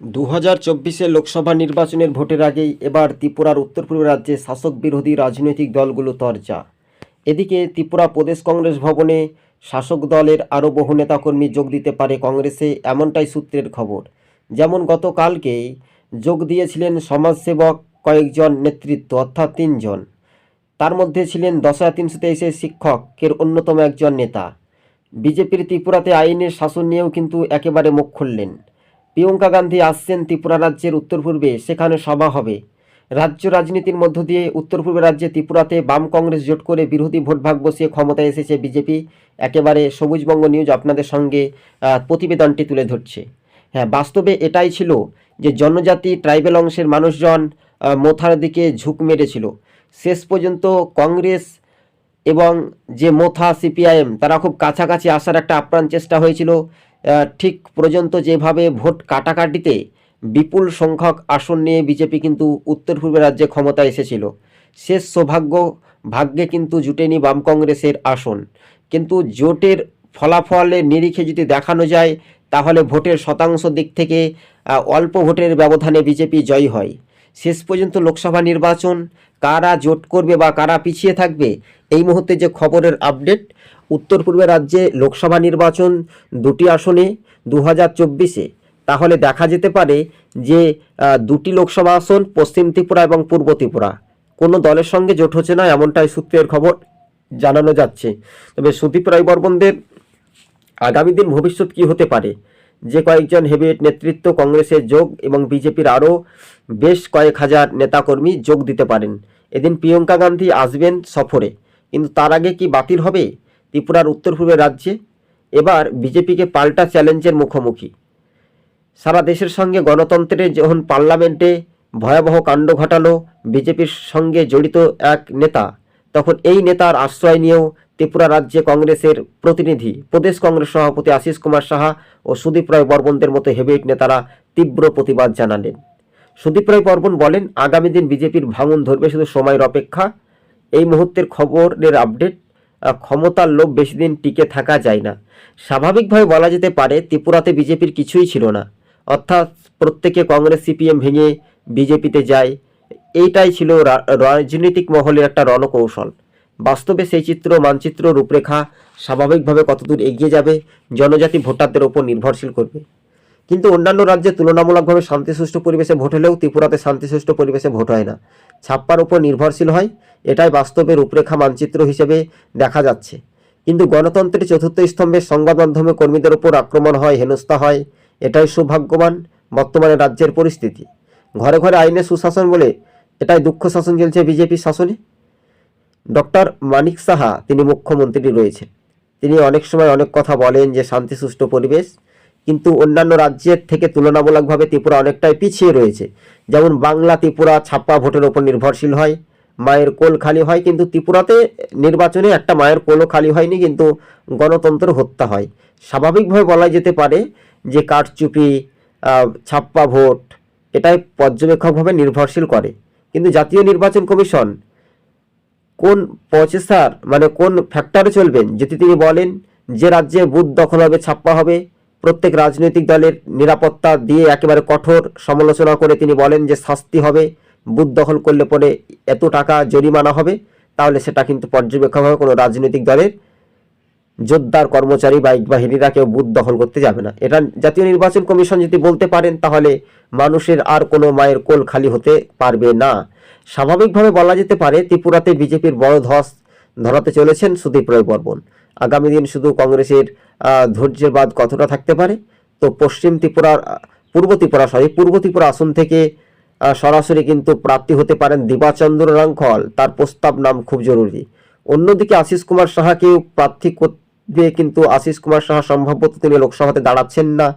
দু হাজার চব্বিশের লোকসভা নির্বাচনের ভোটের আগেই এবার ত্রিপুরার উত্তর পূর্ব রাজ্যে শাসক বিরোধী রাজনৈতিক দলগুলো তরজা। এদিকে ত্রিপুরা প্রদেশ কংগ্রেস ভবনে শাসক দলের আরও বহু নেতাকর্মী যোগ দিতে পারে কংগ্রেসে এমনটাই সূত্রের খবর। যেমন গতকালকেই যোগ দিয়েছিলেন সমাজসেবক কয়েকজন নেতৃত্ব, অর্থাৎ তিনজন। তার মধ্যে ছিলেন দশ হাজার তিনশো তেইশের শিক্ষকের অন্যতম একজন নেতা। বিজেপির ত্রিপুরাতে আইনের শাসন নিয়েও কিন্তু একেবারে মুখ খুললেন। প্রিয়ঙ্কা গান্ধী আসছেন ত্রিপুরা রাজ্যের উত্তর পূর্বে, সেখানে সভা হবে। রাজ্য রাজনীতির মধ্য দিয়ে উত্তর পূর্ব রাজ্যে ত্রিপুরাতে বাম কংগ্রেস জোট করে বিরোধী ভোট ভাগ বসিয়ে ক্ষমতায় এসেছে বিজেপি। একেবারে সবুজবঙ্গ নিউজ আপনাদের সঙ্গে প্রতিবেদনটি তুলে ধরছে। হ্যাঁ বাস্তবে এটাই ছিল যে জনজাতি ট্রাইবেল অংশের মানুষজন মোথার দিকে ঝুঁক মেরেছিল। শেষ পর্যন্ত কংগ্রেস এবং যে মোথা, সিপিআইএম, তারা খুব কাছাকাছি আসার একটা আপ্রাণ চেষ্টা হয়েছিল। ঠিক পর্যন্ত যেভাবে ভোট কাটাকাটিতে বিপুল সংখ্যক আসন নিয়ে বিজেপি কিন্তু উত্তর পূর্ব রাজ্যে ক্ষমতায় এসেছিল। শেষ সৌভাগ্য, ভাগ্যে কিন্তু জুটেনি বাম কংগ্রেসের আসন। কিন্তু জোটের ফলাফলের নিরিখে যদি দেখানো যায়, তাহলে ভোটের শতাংশ দিক থেকে অল্প ভোটের ব্যবধানে বিজেপি জয়ী হয়। শেষ পর্যন্ত লোকসভা নির্বাচন, কারা জোট করবে বা কারা পিছিয়ে থাকবে, এই মুহূর্তে যে খবরের আপডেট উত্তর পূর্বে রাজ্যে লোকসভা নির্বাচন দুটি আসনে দু হাজার চব্বিশে। তাহলে দেখা যেতে পারে যে দুটি লোকসভা আসন পশ্চিম ত্রিপুরা এবং পূর্ব ত্রিপুরা। কোনো দলের সঙ্গে জোট হচ্ছে না, এমনটাই সূত্রের খবর জানানো যাচ্ছে। তবে সুদীপ রায় বর্মনদের আগামী দিন ভবিষ্যৎ কি হতে পারে? যে কয়েকজন হেভিওয়েট নেতৃত্ব কংগ্রেসের যোগ এবং বিজেপির আরও বেশ কয়েক হাজার নেতাকর্মী যোগ দিতে পারেন। এদিন প্রিয়ঙ্কা গান্ধী আসবেন সফরে। কিন্তু তার আগে কি বাতিল হবে? ত্রিপুরার উত্তর পূর্বের রাজ্যে, এবার বিজেপিকে পাল্টা চ্যালেঞ্জের মুখোমুখি। সারা দেশের সঙ্গে গণতন্ত্রের যখন পার্লামেন্টে ভয়াবহ কাণ্ড ঘটালো বিজেপির সঙ্গে জড়িত এক নেতা। তখন এই নেতার আশ্রয় নিয়েও ত্রিপুরা রাজ্যে কংগ্রেসের প্রতিনিধি, প্রদেশ কংগ্রেস সভাপতি আশিস কুমার সাহা ও সুদীপ রায় বর্মনদের মতো হেভিওয়েট নেতারা তীব্র প্রতিবাদ জানালেন। সুদীপ রায় বর্মন বলেন, আগামী দিন বিজেপির ভাঙন ধরবে শুধু সময়ের অপেক্ষা। এই মুহূর্তের খবরের আপডেট ক্ষমতার লোভ বেশি দিন টিকে থাকা যায় না। স্বাভাবিকভাবে বলা যেতে পারে, ত্রিপুরাতে বিজেপির কিছুই ছিল না। অর্থাৎ প্রত্যেকে কংগ্রেস, সিপিএম ভেঙে বিজেপিতে যায়। এইটাই ছিল রাজনৈতিক মহলের একটা রণকৌশল। বাস্তবে সেই চিত্র, মানচিত্র, রূপরেখা স্বাভাবিকভাবে কতদূর এগিয়ে যাবে, জনজাতি ভোটারদের ওপর নির্ভরশীল করবে। কিন্তু অন্যান্য রাজ্যে তুলনামূলকভাবে শান্তিসুষ্ঠু পরিবেশে ভোট হলেও ত্রিপুরাতে শান্তিসুষ্ঠু পরিবেশে ভোট হয় না। ছাপ্পার উপর নির্ভরশীল হয়, এটাই বাস্তবে রূপরেখা মানচিত্র হিসেবে দেখা যাচ্ছে। কিন্তু গণতন্ত্রের চতুর্থ স্তম্ভের সংবাদ মাধ্যমে কর্মীদের উপর আক্রমণ হয়, হেনস্থা হয়, এটাই সৌভাগ্যবান বর্তমানে রাজ্যের পরিস্থিতি। ঘরে ঘরে আইনের সুশাসন বলে এটাই দুঃখ শাসন চলছে বিজেপির শাসনে। ডক্টর মানিক সাহা, তিনি মুখ্যমন্ত্রী রয়েছেন। তিনি অনেক সময় অনেক কথা বলেন যে শান্তি সুষ্ঠু পরিবেশ কিন্তু অন্যান্য রাজ্যের থেকে তুলনামূলকভাবে ত্রিপুরা অনেকটাই পিছিয়ে রয়েছে। যেমন বাংলা, ত্রিপুরা ছাপ্পা ভোটের ওপর নির্ভরশীল হয়, মায়ের কোল খালি হয়, কিন্তু ত্রিপুরাতে নির্বাচনে একটা মায়ের কোলও খালি হয়নি, কিন্তু গণতন্ত্র হত্যা হয়। স্বাভাবিকভাবে বলা যেতে পারে যে কাঠচুপি ছাপ্পা ভোট এটাই পর্যবেক্ষকভাবে নির্ভরশীল করে। কিন্তু জাতীয় নির্বাচন কমিশন কোন প্রচেষ্টার মানে কোন ফ্যাক্টরে চলবেন, যদি তিনি বলেন যে রাজ্যে বুথ দখল হবে, ছাপ্পা হবে প্রত্যেক রাজনৈতিক দলের নিরাপত্তা দিয়ে একেবারে কঠোর সমালোচনা করে তিনি বলেন যে শাস্তি হবে, বুথ দখল করলে পরে এত টাকা জরিমানা হবে, তাহলে সেটা কিন্তু পর্যবেক্ষক হবে। কোনো রাজনৈতিক দলের যোদ্ধার কর্মচারী বা বাহিনীরা কেউ বুথ দখল করতে যাবে না। এটা জাতীয় নির্বাচন কমিশন যদি বলতে পারেন, তাহলে মানুষের আর কোনো মায়ের কোল খালি হতে পারবে না। স্বাভাবিকভাবে বলা যেতে পারে, ত্রিপুরাতে বিজেপির বড় ধস ধরাতে চলেছেন সুদীপ রায় বর্মন। আগামী দিন শুধু কংগ্রেসের ধৈর্যের বাদ কতটা থাকতে পারে? তো পশ্চিম ত্রিপুরার পূর্ব ত্রিপুরা, সরি, পূর্ব ত্রিপুরা আসন থেকে সরাসরি কিন্তু প্রার্থী হতে পারেন দিবাচন্দ্র রাংখল তার প্রস্তাব নাম খুব জরুরি। অন্যদিকে আশিস কুমার সাহাকেও প্রার্থী করবে কিন্তু আশিস কুমার সাহা সম্ভবত তিনি লোকসভাতে দাঁড়াচ্ছেন না।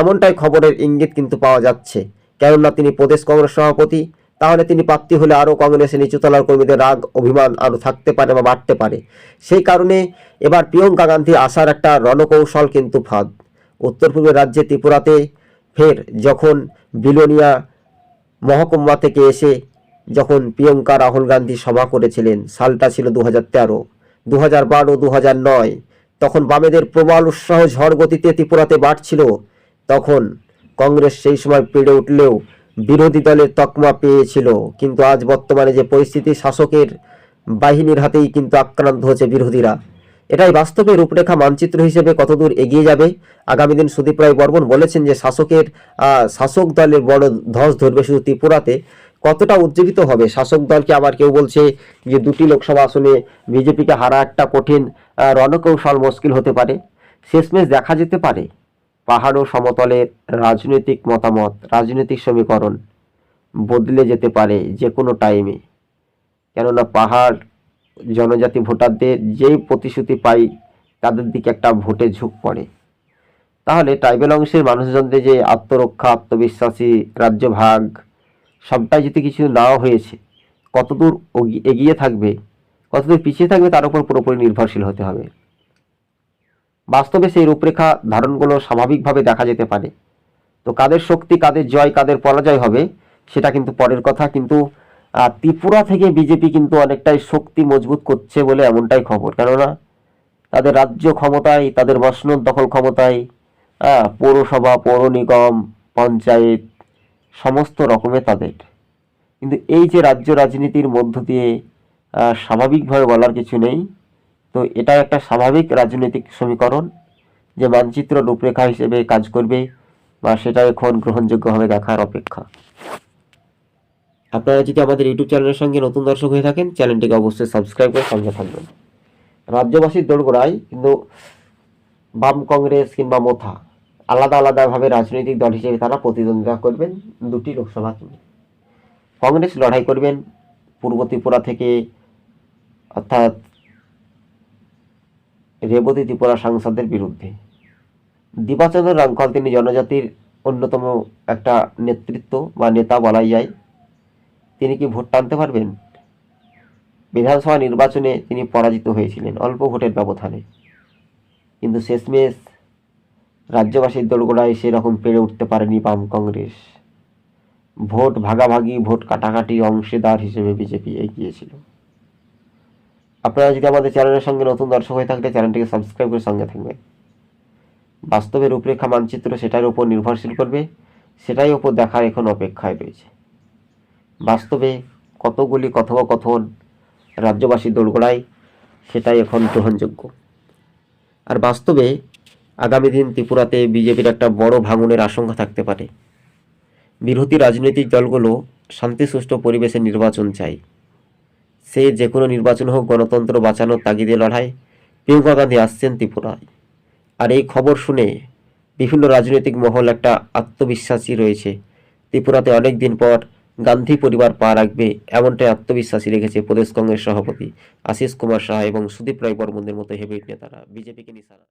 এমনটাই খবরের ইঙ্গিত কিন্তু পাওয়া যাচ্ছে। কেননা তিনি প্রদেশ কংগ্রেস সভাপতি। তাহলে তিনি প্রার্থী হলে আরও কংগ্রেসের নিচুতলার কর্মীদের রাগ, অভিমান আরও থাকতে পারে বা বাড়তে পারে। সেই কারণে এবার প্রিয়ঙ্কা গান্ধী আসার একটা রণকৌশল কিন্তু ফাঁদ। উত্তর পূর্বের রাজ্যে ত্রিপুরাতে ফের যখন বিলোনিয়া মহকুমা থেকে এসে যখন প্রিয়ঙ্কা রাহুল গান্ধী সভা করেছিলেন, সালটা ছিল দু হাজার তেরো। দু হাজার বারো দু হাজার নয়, তখন বামেদের প্রবল উৎসাহ ঝড় গতিতে ত্রিপুরাতে বাড়ছিল। তখন কংগ্রেস সেই সময় পেড়ে উঠলেও বিরোধী দলের তকমা পেয়েছিল, কিন্তু আজ বর্তমানে যে পরিস্থিতি, শাসকের বাহিনীর হাতেই কিন্তু আক্রান্ত হচ্ছে বিরোধীরা। এটাই বাস্তবে রূপরেখা মানচিত্র হিসেবে কতদূর এগিয়ে যাবে? আগামী দিন সুদীপ রায় বর্মন বলেছেন যে শাসকের শাসক দলের বড় ধস ধরবে শুধু ত্রিপুরাতে। কতটা উজ্জীবিত হবে? শাসক দলকে আবার কেউ বলছে যে দুটি লোকসভা আসনে বিজেপিকে হারা একটা কঠিন রণকৌশল মুশকিল হতে পারে? শেষমেশ দেখা যেতে পারে। পাহাড় ও সমতলের রাজনৈতিক মতামত, রাজনৈতিক সমীকরণ বদলে যেতে পারে যে কোনো টাইমে কেননা পাহাড়, জনজাতি ভোটারদের যেই প্রতিশ্রুতি পাই, তাদের দিকে একটা ভোটে ঝুঁক পড়ে। তাহলে ট্রাইবেল অংশের মানুষজনদের যে আত্মরক্ষা, আত্মবিশ্বাসী, রাজ্য ভাগ, সবটাই যদি কিছু নাও হয়েছে, কতদূর এগিয়ে থাকবে, কতদূর পিছিয়ে থাকবে, তার উপর পুরোপুরি নির্ভরশীল হতে হবে। বাস্তবে সেই রূপরেখা ধারণগুলো স্বাভাবিকভাবে দেখা যেতে পারে। তো কাদের শক্তি, কাদের জয়, কাদের পরাজয় হবে, সেটা কিন্তু পরের কথা। কিন্তু ত্রিপুরা থেকে বিজেপি কিন্তু অনেকটাই শক্তি মজবুত করছে বলে এমনটাই খবর। কেননা, তাদের রাজ্য ক্ষমতায়, তাদের মসনদ দখল ক্ষমতায় হ্যাঁ পৌরসভা, পৌর নিগম, পঞ্চায়েত, সমস্ত রকমের তাদের। কিন্তু এই যে রাজ্য রাজনীতির মধ্য দিয়ে স্বাভাবিকভাবে বলার কিছু নেই। তো এটা একটা স্বাভাবিক রাজনৈতিক সমীকরণ যে মানচিত্র রূপরেখা হিসেবে কাজ করবে বা সেটা এখন গ্রহণযোগ্যভাবে দেখার অপেক্ষা। আপনারা যদি আমাদের ইউটিউব চ্যানেলের সঙ্গে নতুন দর্শক হয়ে থাকেন, চ্যানেলটিকে অবশ্যই সাবস্ক্রাইব করে সঙ্গে থাকবেন। রাজ্যবাসীর দোরগোড়ায় কিন্তু বাম কংগ্রেস কিংবা মোথা আলাদা আলাদাভাবে রাজনৈতিক দল হিসেবে তারা প্রতিদ্বন্দ্বিতা করবেন দুটি লোকসভা কেন্দ্রে। কংগ্রেস লড়াই করবেন পূর্ব ত্রিপুরা থেকে, অর্থাৎ রেবতী ত্রিপুরা সাংসদের বিরুদ্ধে। দীপাচন্দ্র রামকল তিনি জনজাতির অন্যতম একটা নেতৃত্ব বা নেতা বলাই যায়। তিনি কি ভোট টানতে পারবেন? বিধানসভা নির্বাচনে তিনি পরাজিত হয়েছিলেন অল্প ভোটের ব্যবধানে। কিন্তু শেষমেশ রাজ্যবাসীর দোরগোড়ায় সেরকম পেরে উঠতে পারেনি বাম কংগ্রেস। ভোট ভাগাভাগি, ভোট কাটাকাটি অংশীদার হিসেবে বিজেপি এগিয়েছিল আপনারা যদি আমাদের চ্যানেলের সঙ্গে নতুন দর্শক হয়ে থাকলে চ্যানেলটিকে সাবস্ক্রাইব করে সঙ্গে থাকবেন বাস্তবে রূপরেখা মানচিত্র সেটার উপর নির্ভরশীল করবে, সেটাই ওপর দেখার এখন অপেক্ষায় রয়েছে। বাস্তবে কতগুলি কথোপকথন রাজ্যবাসী দোরগোড়ায়, সেটাই এখন গ্রহণযোগ্য। আর বাস্তবে আগামী দিন ত্রিপুরাতে বিজেপির একটা বড় ভাঙনের আশঙ্কা থাকতে পারে। বিরোধী রাজনৈতিক দলগুলো শান্তি সুষ্ঠু পরিবেশে নির্বাচন চাই সে যে কোনো নির্বাচন হোক, গণতন্ত্র বাঁচানোর তাগিদে লড়াই। প্রিয়ঙ্কা গান্ধী আসছেন ত্রিপুরায়। আর এই খবর শুনে বিভিন্ন রাজনৈতিক মহল একটা আত্মবিশ্বাসী রয়েছে। ত্রিপুরাতে অনেক দিন পর গান্ধী পরিবার পা রাখবে এমনটাই আত্মবিশ্বাসী রেখেছে প্রদেশ কংগ্রেস সভাপতি আশিস কুমার শাহ এবং সুদীপ রায় বর্মনদের মতো হেভিট নেতারা। বিজেপিকে নিশানা